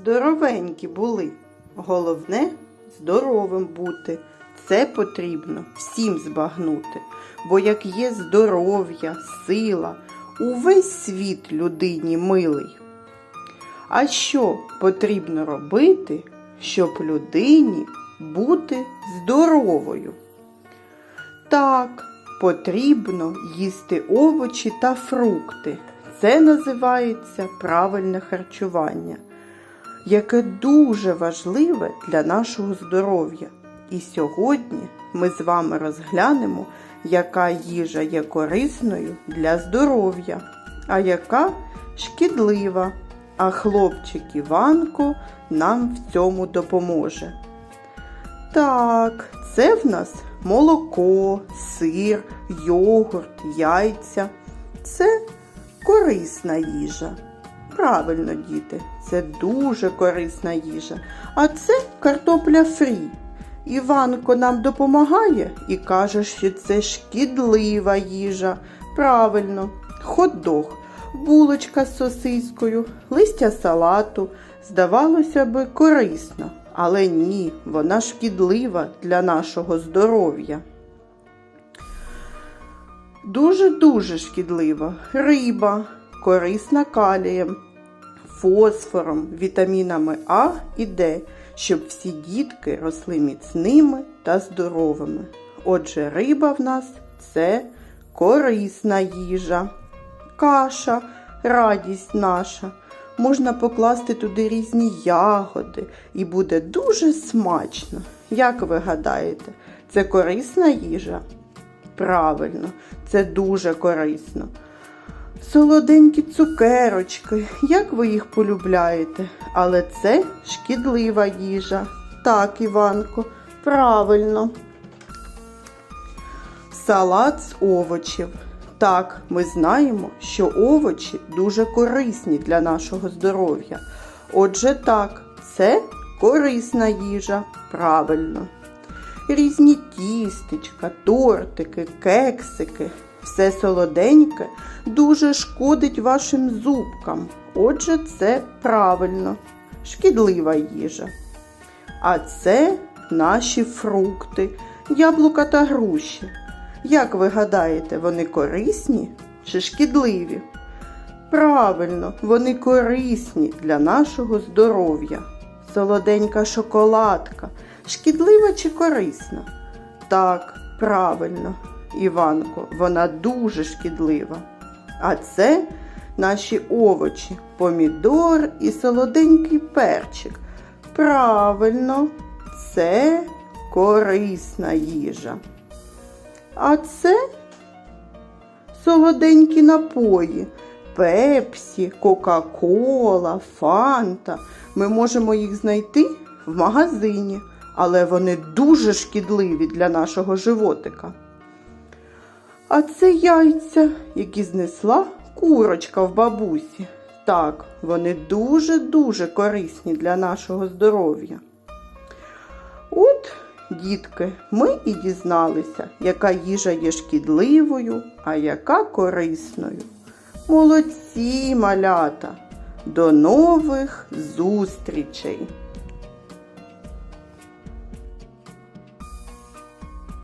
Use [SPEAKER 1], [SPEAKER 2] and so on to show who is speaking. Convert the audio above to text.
[SPEAKER 1] здоровенькі були. Головне здоровим бути. Це потрібно всім збагнути. Бо як є здоров'я, сила, увесь світ людині милий. А що потрібно робити, щоб людині бути здоровою? Так, потрібно їсти овочі та фрукти. Це називається правильне харчування, яке дуже важливе для нашого здоров'я. І сьогодні ми з вами розглянемо, яка їжа є корисною для здоров'я, а яка шкідлива. А хлопчик Іванко нам в цьому допоможе. Так, це в нас молоко, сир, йогурт, яйця. Це корисна їжа. Правильно, діти, це дуже корисна їжа. А це картопля фрі. Іванко нам допомагає і каже, що це шкідлива їжа. Правильно, хот-дог, булочка з сосискою, листя салату. Здавалося би, корисно, але ні, вона шкідлива для нашого здоров'я. Дуже-дуже шкідлива риба, корисна калієм, фосфором, вітамінами А і Д, щоб всі дітки росли міцними та здоровими. Отже, риба в нас це корисна їжа, каша, радість наша. Можна покласти туди різні ягоди і буде дуже смачно. Як ви гадаєте, це корисна їжа? Правильно, це дуже корисно. Солоденькі цукерочки, як ви їх полюбляєте, але це шкідлива їжа. Так, Іванко, правильно. Салат з овочів. Так, ми знаємо, що овочі дуже корисні для нашого здоров'я. Отже, так, це корисна їжа. Правильно. Різні тістечка, тортики, кексики. Все солоденьке дуже шкодить вашим зубкам. Отже, це правильно, шкідлива їжа. А це наші фрукти, яблука та груші. Як ви гадаєте, вони корисні чи шкідливі? Правильно, вони корисні для нашого здоров'я. Солоденька шоколадка, шкідлива чи корисна? Так, правильно, Іванко, вона дуже шкідлива. А це наші овочі, помідор і солоденький перчик. Правильно, це корисна їжа. А це солоденькі напої. Пепсі, Кока-Кола, Фанта. Ми можемо їх знайти в магазині, але вони дуже шкідливі для нашого животика. А це яйця, які знесла курочка в бабусі. Так, вони дуже-дуже корисні для нашого здоров'я. От, дітки, ми і дізналися, яка їжа є шкідливою, а яка корисною. Молодці, малята! До нових зустрічей!